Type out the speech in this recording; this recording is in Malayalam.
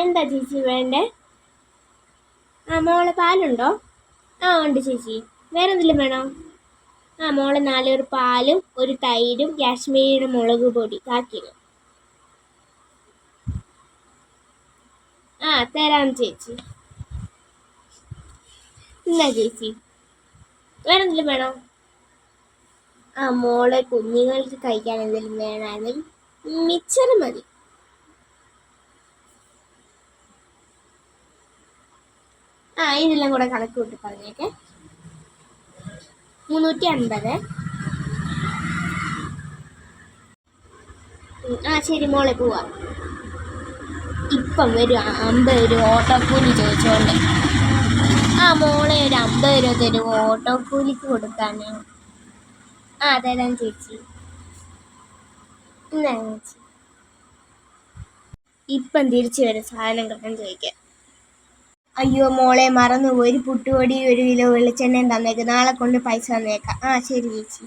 എന്താ ചേച്ചി വേണ്ടേ? ആ മോളെ പാലുണ്ടോ? ആ ഉണ്ട് ചേച്ചി. വേറെ എന്തെങ്കിലും വേണോ? ആ മോളെ നാലൊരു പാലും ഒരു തൈരും കാശ്മീരിയുടെ മുളക് പൊടി. കാക്കിന് ആ തരാം ചേച്ചി. എന്നാ ചേച്ചി? വേറെ എന്തെങ്കിലും വേണോ? ആ മോളെ കുഞ്ഞുങ്ങൾക്ക് കഴിക്കാൻ എന്തെങ്കിലും വേണമെങ്കിൽ മിച്ചറ് മതി. ആ ഇതെല്ലാം കൂടെ കണക്ക് കൂട്ടി പറഞ്ഞേക്കെ. മുന്നൂറ്റി അൻപത് ആ ശരി മോളെ പോവാ. ഇപ്പം ആ അമ്പത് രൂപ കൂലി ചോദിച്ചോണ്ട്. ആ മോളെ ഒരു അമ്പത് രൂപ തരും ഓട്ടോക്കൂലിക്ക് കൊടുക്കാന്. ആ തരാം ചേച്ചി. ഇപ്പം തിരിച്ചു വരും സാധനം കിട്ടാൻ ചോദിക്കാൻ അയ്യോ മോളെ മറന്നു ഒരു പുട്ടുപൊടി ഒരു കിലോ വെളിച്ചെണ്ണയും തന്നേക്ക്. നാളെ കൊണ്ട് പൈസ തന്നേക്കാം. ആ ശരി ചേച്ചി.